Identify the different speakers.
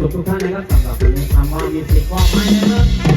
Speaker 1: สุขทุกท่านนะครับสำหรับวันนี้คำว่ามีสิทธิ์ก็ไม่นะครับ